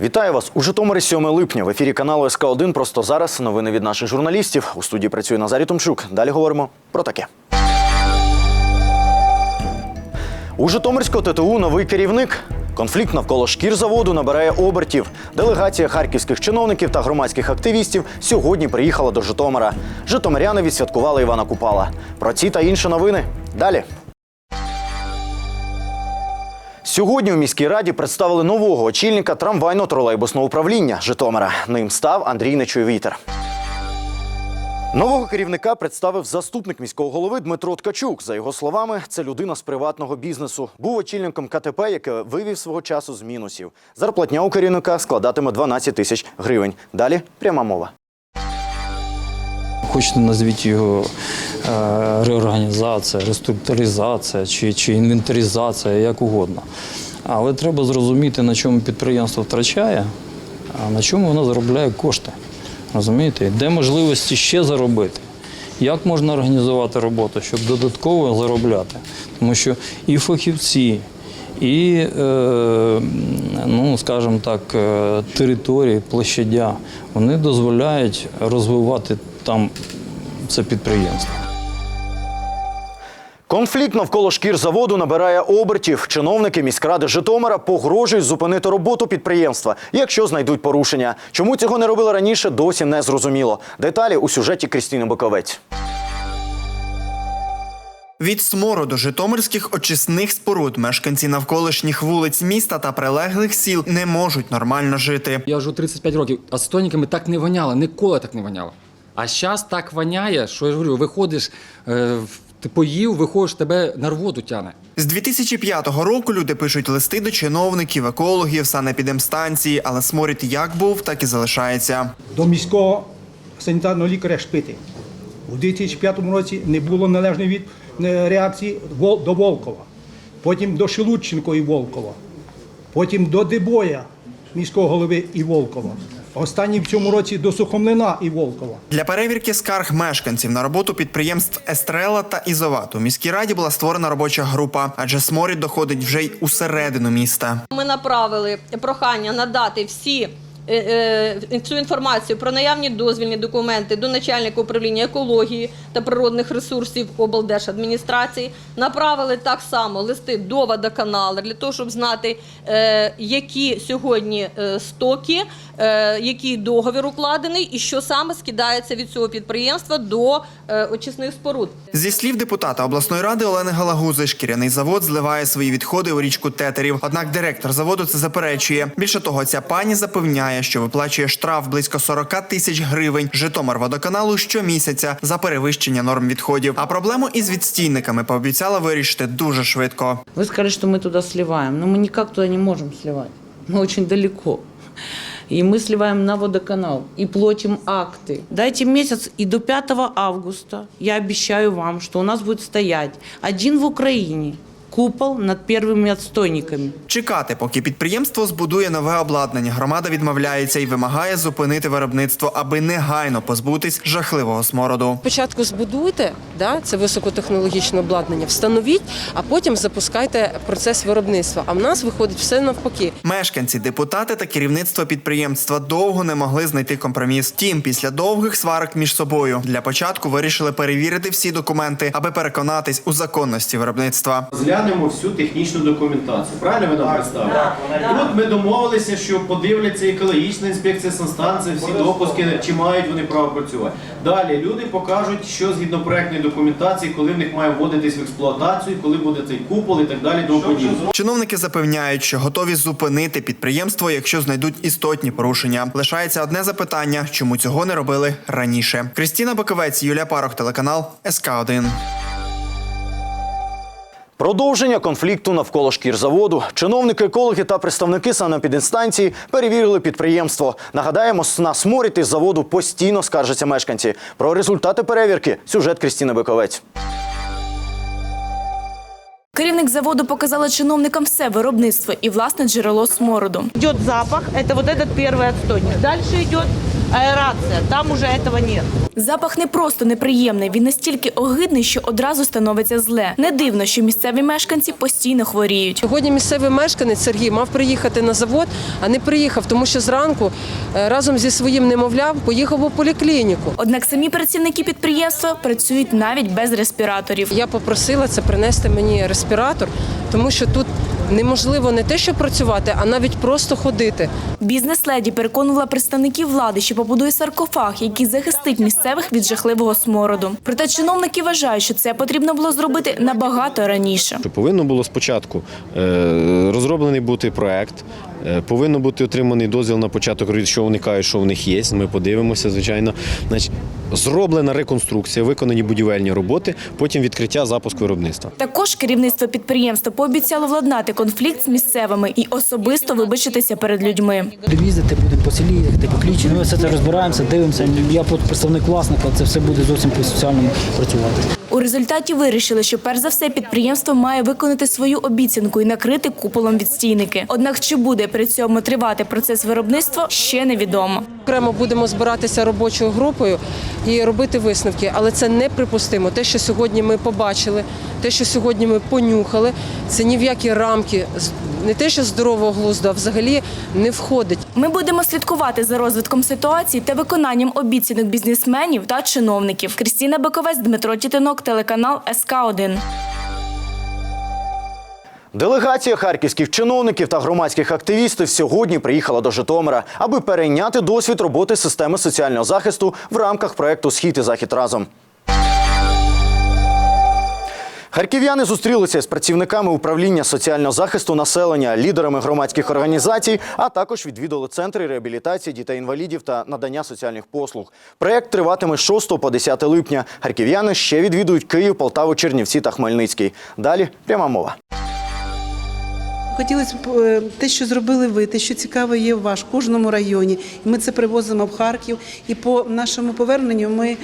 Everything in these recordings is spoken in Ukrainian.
Вітаю вас у Житомирі 7 липня. В ефірі каналу СК 1 Просто зараз новини від наших журналістів. У студії працює Назарій Томчук. Далі говоримо про таке. У Житомирського ТТУ новий керівник. Конфлікт навколо шкірзаводу набирає обертів. Делегація харківських чиновників та громадських активістів сьогодні приїхала до Житомира. Житомиряни відсвяткували Івана Купала. Про ці та інші новини далі. Сьогодні у міській раді представили нового очільника трамвайно-тролейбусного управління Житомира. Ним став Андрій Нечуй-Вітер. Нового керівника представив заступник міського голови Дмитро Ткачук. За його словами, це людина з приватного бізнесу. Був очільником КТП, яке вивів свого часу з мінусів. Зарплатня у керівника складатиме 12 тисяч гривень. Далі пряма мова. Хочете назвіть його реорганізація, реструктуризація чи, чи інвентаризація, як угодно. Але треба зрозуміти, на чому підприємство втрачає, а на чому воно заробляє кошти. Розумієте? Де можливості ще заробити? Як можна організувати роботу, щоб додатково заробляти? Тому що і фахівці, і, е, ну, скажімо так, е, території, площадя, вони дозволяють розвивати там це підприємство. Конфлікт навколо шкірзаводу набирає обертів. Чиновники міськради Житомира погрожують зупинити роботу підприємства, якщо знайдуть порушення. Чому цього не робили раніше, досі не зрозуміло. Деталі у сюжеті Крістіни Боковець. Від смороду житомирських очисних споруд мешканці навколишніх вулиць міста та прилеглих сіл не можуть нормально жити. Я вже 35 років, а з так не воняло, ніколи так не воняло. А зараз так воняє, що я ж говорю, виходиш, е, в- ти поїв, виходиш, тебе на рвоту тяне. З 2005 року люди пишуть листи до чиновників, екологів, санепідемстанції, але сморід як був, так і залишається. до міського санітарного лікаря Шпити. У 2005 році не було належної від е, реакції до Волкова, потім до Шелудченко і Волкова, потім до Дебоя, міського голови і Волкова. Останній в цьому році до Сухомлина і Волкова. Для перевірки скарг мешканців на роботу підприємств Естрела та Ізоват у міській раді була створена робоча група, адже сморід доходить вже й усередину міста. Ми направили прохання надати всі. Е, е, Цю інформацію про наявні дозвільні документи до начальника управління екології та природних ресурсів облдержадміністрації. Направили так само листи до водоканалу для того, щоб знати, е, які сьогодні е, стоки, е, який договір укладений і що саме скидається від цього підприємства до е, очисних споруд. Зі слів депутата обласної ради Олени Галагузи, шкіряний завод зливає свої відходи у річку Тетерів. Однак директор заводу це заперечує. Більше того, ця пані запевняє, що виплачує штраф близько 40 тисяч гривень Житомир водоканалу щомісяця за перевищення норм відходів. А проблему із відстійниками пообіцяла вирішити дуже швидко. Вы сказали, что мы туда сливаем, но мы никак туда не можем сливать. Мы очень далеко. И мы сливаем на водоканал и платим акты. Дайте месяц, и до 5 августа я обещаю вам, что у нас будет стоять один в Украине купол над первыми отстойниками. Чекати, поки підприємство збудує нове обладнання, громада відмовляється і вимагає зупинити виробництво, аби негайно позбутись жахливого смороду. Спочатку збудуйте да, це високотехнологічне обладнання, встановіть, а потім запускайте процес виробництва. А в нас виходить все навпаки. Мешканці, депутати та керівництво підприємства довго не могли знайти компроміс. Втім, після довгих сварок між собою для початку вирішили перевірити всі документи, аби переконатись у законності виробництва. Розглянемо всю технічну документацію. Правильно ви нам представили? Тут ми домовилися, що подивляться екологічна інспекція санстанція, всі допуски, чи мають вони право працювати. Далі люди покажуть, що згідно проектної документації, коли в них має вводитись в експлуатацію, коли буде цей купол і так далі. Тому подібне. Чиновники запевняють, що готові зупинити підприємство, якщо знайдуть істотні порушення. Лишається одне запитання: чому цього не робили раніше? Крістіна Боковець, Юлія Парох, телеканал СК 1 Продовження конфлікту навколо шкірзаводу. Чиновники, екологи та представники санепідінстанції перевірили підприємство. Нагадаємо, на сморід із заводу постійно скаржаться мешканці. Про результати перевірки сюжет Крістіни Биковець. Керівник заводу показала чиновникам все виробництво і власне джерело смороду. Идет запах, это вот этот первый отстойник. Дальше идет аэрация. Там уже этого нет. Запах не просто неприємний, він настільки огидний, що одразу становиться зле. Не дивно, що місцеві мешканці постійно хворіють. Сьогодні місцевий мешканець Сергій мав приїхати на завод, а не приїхав, тому що зранку е, разом зі своїм немовлям поїхав у поліклініку. Однак самі працівники підприємства працюють навіть без респіраторів. Я попросила це принести мені респіратор, тому що тут неможливо не те, що працювати, а навіть просто ходити. Бізнес-леді переконувала представників влади, що побудує саркофаг, який захистить місцевих від жахливого смороду. Проте чиновники вважають, що це потрібно було зробити набагато раніше. Повинно було спочатку е, розроблений бути проект, е, повинно бути отриманий дозвіл на початок робіт, що вони кажуть, що в них є. Ми подивимося, звичайно. Значить, зроблена реконструкція, виконані будівельні роботи, потім відкриття запуск виробництва. Також керівництво підприємства пообіцяло владнати конфлікт з місцевими і особисто вибачитися перед людьми. Їздити будемо по селі, їхати по клічі. Ми все це розбираємося, дивимося. Я представник власника, це все буде зовсім по соціальному працювати. У результаті вирішили, що перш за все підприємство має виконати свою обіцянку і накрити куполом відстійники. Однак чи буде при цьому тривати процес виробництва, ще невідомо. Окремо будемо збиратися робочою групою і робити висновки, але це неприпустимо. Те, що сьогодні ми побачили, те, що сьогодні ми понюхали, це ні в які рамки не те, що здорового глузду, а взагалі не входить. Ми будемо слідкувати за розвитком ситуації та виконанням обіцянок бізнесменів та чиновників. Крістіна Баковець, Дмитро Тітинок, телеканал СК 1 Делегація харківських чиновників та громадських активістів сьогодні приїхала до Житомира, аби перейняти досвід роботи системи соціального захисту в рамках проекту Схід і захід разом. Харків'яни зустрілися з працівниками управління соціального захисту населення, лідерами громадських організацій, а також відвідали центри реабілітації дітей-інвалідів та надання соціальних послуг. Проєкт триватиме з 6 по 10 липня. Харків'яни ще відвідують Київ, Полтаву, Чернівці та Хмельницький. Далі пряма мова. Хотілося б е, те, що зробили ви, те, що цікаво є в ваш кожному районі. Ми це привозимо в Харків. І по нашому поверненню ми.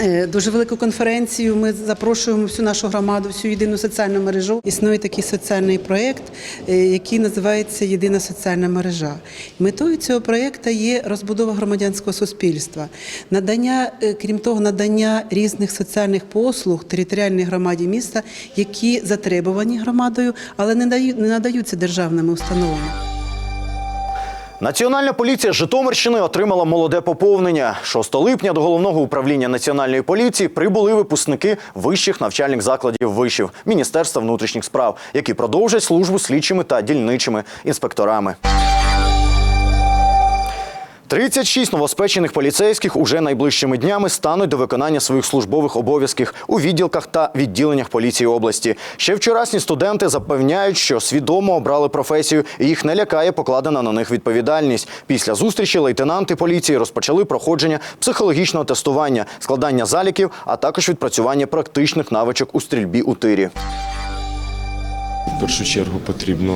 Е, Дуже велику конференцію. Ми запрошуємо всю нашу громаду, всю єдину соціальну мережу. Існує такий соціальний проєкт, е, який називається Єдина соціальна мережа. Метою цього проєкту є розбудова громадянського суспільства, надання, е, крім того, надання різних соціальних послуг територіальній громаді міста, які затребувані громадою, але не надаються державними установами. Національна поліція Житомирщини отримала молоде поповнення. 6 липня до головного управління національної поліції прибули випускники вищих навчальних закладів вишів Міністерства внутрішніх справ, які продовжать службу слідчими та дільничими інспекторами. 36 новоспечених поліцейських уже найближчими днями стануть до виконання своїх службових обов'язків у відділках та відділеннях поліції області. Ще вчорашні студенти запевняють, що свідомо обрали професію і їх не лякає покладена на них відповідальність. Після зустрічі лейтенанти поліції розпочали проходження психологічного тестування, складання заліків, а також відпрацювання практичних навичок у стрільбі у тирі. Першу чергу потрібно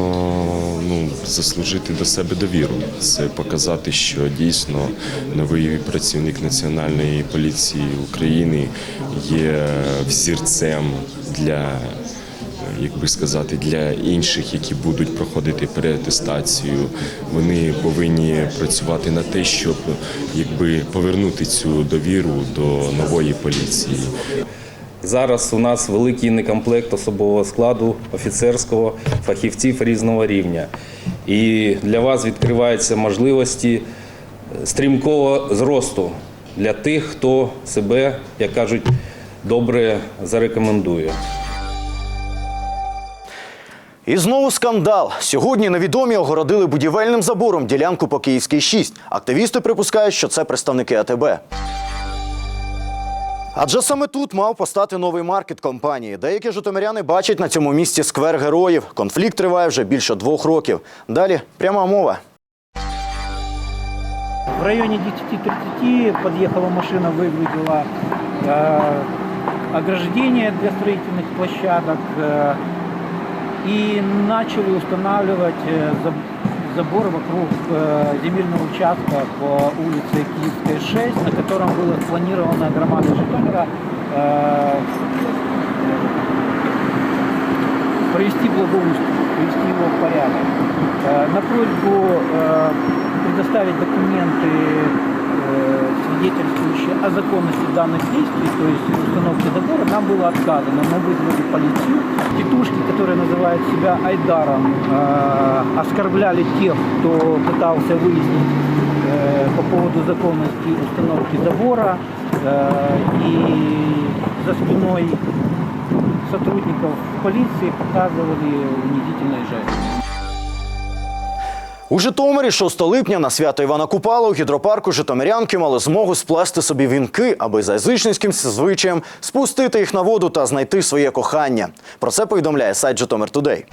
ну, заслужити до себе довіру. Це показати, що дійсно новий працівник Національної поліції України є взірцем для. Як би сказати, для інших, які будуть проходити переатестацію, вони повинні працювати на те, щоб якби повернути цю довіру до нової поліції. Зараз у нас великий некомплект особового складу офіцерського, фахівців різного рівня. І для вас відкриваються можливості стрімкого зросту для тих, хто себе, як кажуть, добре зарекомендує. І знову скандал. Сьогодні невідомі огородили будівельним забором ділянку по Київській 6. Активісти припускають, що це представники АТБ. Адже саме тут мав постати новий маркет компанії. Деякі житомиряни бачать на цьому місці сквер героїв. Конфлікт триває вже більше двох років. Далі пряма мова. В районе 10.30 подъехала машина, выгрузила э, ограждение для строительных площадок э, и начали устанавливать э, заб- забор вокруг э, земельного участка по улице Киевская, 6, на котором было спланировано громада Житомира э, провести благоустройство, привести его в порядок. Э, на просьбу э, предоставить документы, э, свидетельствующие о законности данных действий, то есть установки забора, нам было отказано. Мы вызвали полицию. Тетушки, которые называют себя Айдаром, э, оскорбляли тех, кто пытался выяснить э, по поводу законности установки забора. Э, и за спиной сотрудников полиции показывали унизительные жесты. У Житомирі 6 липня на свято Івана Купала у гідропарку Житомирянки мали змогу сплести собі вінки, аби за язичницьким звичаєм спустити їх на воду та знайти своє кохання. Про це повідомляє сайт Житомир Тудей.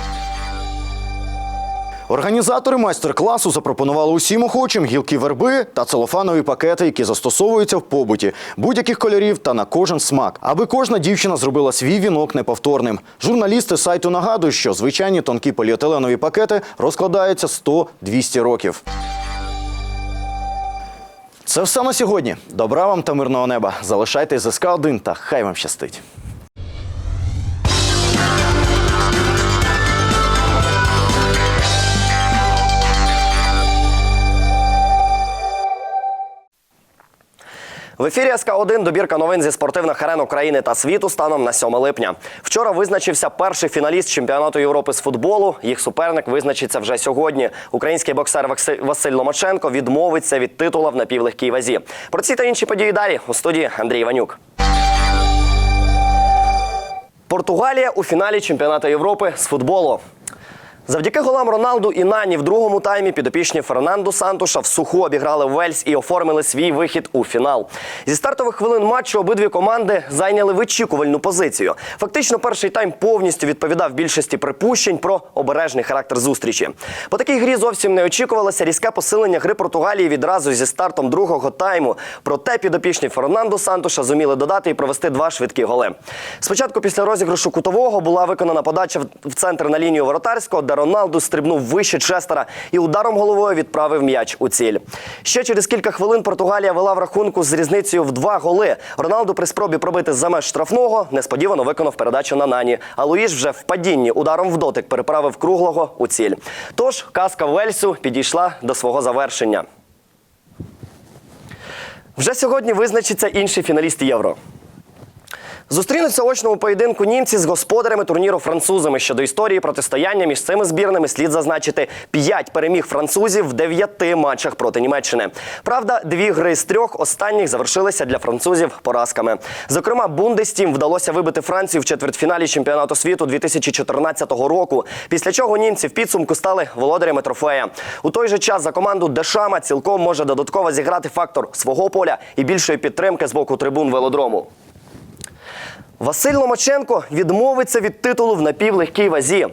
Організатори майстер-класу запропонували усім охочим гілки верби та целофанові пакети, які застосовуються в побуті будь-яких кольорів та на кожен смак, аби кожна дівчина зробила свій вінок неповторним. Журналісти сайту нагадують, що звичайні тонкі поліетиленові пакети розкладаються 100-200 років. Це все на сьогодні. Добра вам та мирного неба. Залишайтесь СК 1 та хай вам щастить. В ефірі СК 1 добірка новин зі спортивних арен України та світу станом на 7 липня. Вчора визначився перший фіналіст чемпіонату Європи з футболу. Їх суперник визначиться вже сьогодні. Український боксер Василь Ломаченко відмовиться від титула в напівлегкій вазі. Про ці та інші події далі у студії Андрій Іванюк. Португалія у фіналі чемпіонату Європи з футболу. Завдяки голам Роналду і Нані в другому таймі підопічні Фернанду Сантуша в суху обіграли Вельс і оформили свій вихід у фінал. Зі стартових хвилин матчу обидві команди зайняли вичікувальну позицію. Фактично, перший тайм повністю відповідав більшості припущень про обережний характер зустрічі. По такій грі зовсім не очікувалося різке посилення гри Португалії відразу зі стартом другого тайму. Проте підопічні Фернанду Сантуша зуміли додати і провести два швидкі голи. Спочатку після розіграшу кутового була виконана подача в центр на лінію воротарського, де Роналду стрибнув вище Честера і ударом головою відправив м'яч у ціль. Ще через кілька хвилин Португалія вела в рахунку з різницею в два голи. Роналду при спробі пробити за меж штрафного несподівано виконав передачу на Нані. А Луїш вже в падінні ударом в дотик переправив круглого у ціль. Тож казка Вельсу підійшла до свого завершення. Вже сьогодні визначиться інший фіналіст євро. Зустрінуться очному поєдинку німці з господарями турніру французами. Щодо історії протистояння між цими збірними слід зазначити п'ять переміг французів в дев'яти матчах проти Німеччини. Правда, дві гри з трьох останніх завершилися для французів поразками. Зокрема, Бундестім вдалося вибити Францію в четвертьфіналі чемпіонату світу 2014 року. Після чого німці в підсумку стали володарями трофея. У той же час за команду Дешама цілком може додатково зіграти фактор свого поля і більшої підтримки з боку трибун велодрому. Василь Ломаченко відмовиться від титулу в напівлегкій вазі.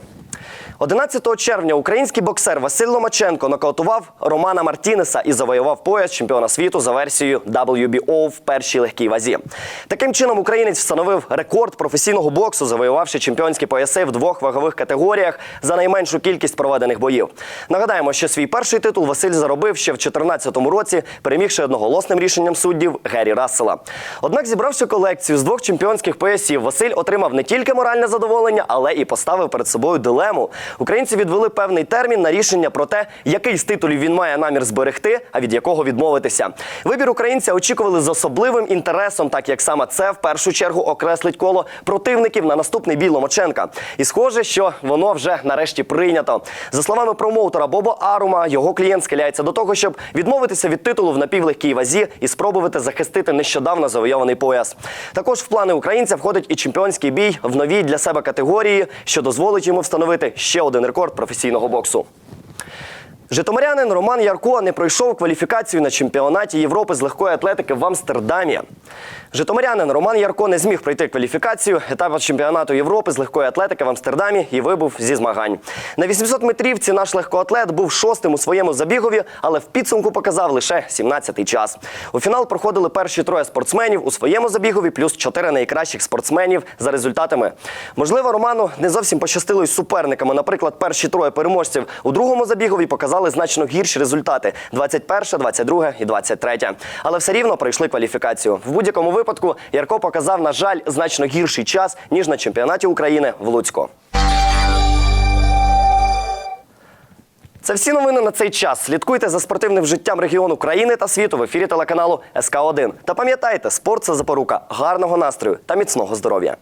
11 червня український боксер Василь Ломаченко нокаутував Романа Мартінеса і завоював пояс чемпіона світу за версією WBO в першій легкій вазі. Таким чином, українець встановив рекорд професійного боксу, завоювавши чемпіонські пояси в двох вагових категоріях за найменшу кількість проведених боїв. Нагадаємо, що свій перший титул Василь заробив ще в 2014 році, перемігши одноголосним рішенням суддів Гері Рассела. Однак, зібравши колекцію з двох чемпіонських поясів, Василь отримав не тільки моральне задоволення, але і поставив перед собою дилему. Українці відвели певний термін на рішення про те, який з титулів він має намір зберегти, а від якого відмовитися. Вибір українця очікували з особливим інтересом, так як саме це в першу чергу окреслить коло противників на наступний бій Ломаченка. І схоже, що воно вже нарешті прийнято. За словами промоутера Боба Арума, його клієнт схиляється до того, щоб відмовитися від титулу в напівлегкій вазі і спробувати захистити нещодавно завойований пояс. Також в плани українця входить і чемпіонський бій в новій для себе категорії, що дозволить йому встановити ще один рекорд професійного боксу. Житомирянин Роман Ярко не пройшов кваліфікацію на чемпіонаті Європи з легкої атлетики в Амстердамі. Житомирянин Роман Ярко не зміг пройти кваліфікацію етапу чемпіонату Європи з легкої атлетики в Амстердамі і вибув зі змагань. На 800 метрівці наш легкоатлет був шостим у своєму забігові, але в підсумку показав лише 17-й час. У фінал проходили перші троє спортсменів у своєму забігові, плюс чотири найкращих спортсменів за результатами. Можливо, Роману не зовсім пощастило із суперниками. Наприклад, перші троє переможців у другому забігові показали значно гірші результати: 21, 22 і 23. Але все рівно пройшли кваліфікацію. В будь-якому випадку Ярко показав, на жаль, значно гірший час ніж на чемпіонаті України в Луцьку. Це всі новини на цей час. Слідкуйте за спортивним життям регіону країни та світу в ефірі телеканалу СК 1 Та пам'ятайте, спорт це запорука гарного настрою та міцного здоров'я.